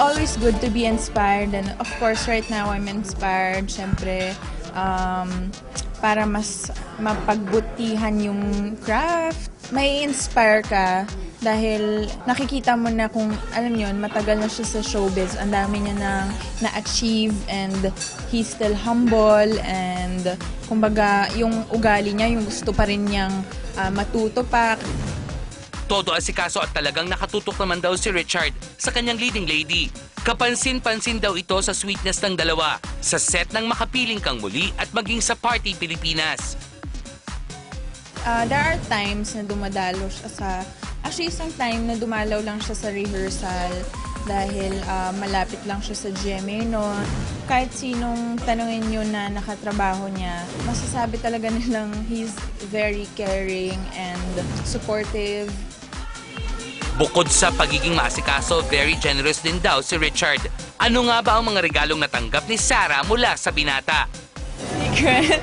always good to be inspired. And of course, right now, I'm inspired. Siyempre, um, para mas mapagbutihan yung craft. May inspire ka dahil nakikita mo na kung, alam yun, matagal na siya sa showbiz. Ang dami niya na na-achieve and he's still humble and kumbaga yung ugali niya, yung gusto pa rin niyang ah, matuto pa. Todo asikaso at talagang nakatutok naman daw si Richard sa kanyang leading lady. Kapansin-pansin daw ito sa sweetness ng dalawa, sa set ng Makapiling Kang Muli at maging sa Party Pilipinas. Uh, there are times na dumadalo siya sa... Actually, isang time na dumalaw lang siya sa rehearsal dahil uh, malapit lang siya sa GMA noon. Kahit sinong tanungin nyo na nakatrabaho niya, masasabi talaga nilang he's very caring and supportive. Bukod sa pagiging maasikaso, very generous din daw si Richard. Ano nga ba ang mga regalong natanggap ni Sarah mula sa binata? Secret.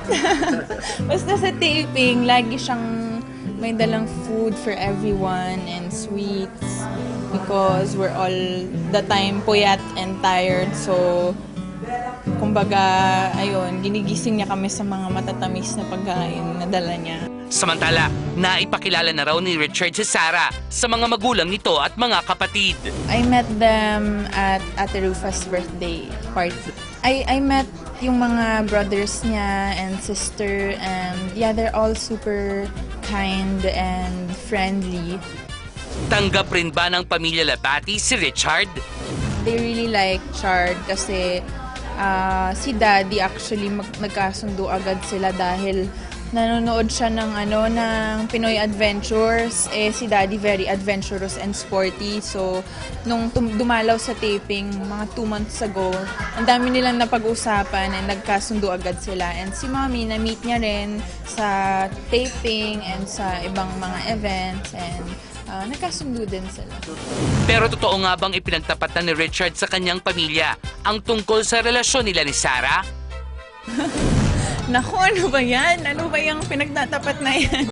Basta sa taping, lagi siyang may dalang food for everyone and sweets because we're all the time puyat and tired. So, kumbaga, ayun, ginigising niya kami sa mga matatamis na pagkain na dala niya. Samantala, naipakilala na raw ni Richard si Sarah sa mga magulang nito at mga kapatid. I met them at Ate Rufa's birthday party. I, I met yung mga brothers niya and sister and yeah, they're all super kind and friendly. Tanggap rin ba ng pamilya Labati si Richard? They really like Chard kasi ah, si Daddy actually mag- nagkasundo agad sila dahil nanonood siya ng ano ng Pinoy Adventures. Eh si Daddy very adventurous and sporty. So nung tum- dumalaw sa taping mga two months ago ang dami nilang napag-usapan and nagkasundo agad sila. And si Mommy na meet niya rin sa taping and sa ibang mga events. And ah, nagkasundo din sila. Pero totoo nga bang ipinagtapat na ni Richard sa kanyang pamilya ang tungkol sa relasyon nila ni Sarah? Naku, ano ba yan? Ano ba yung pinagtatapat na yan?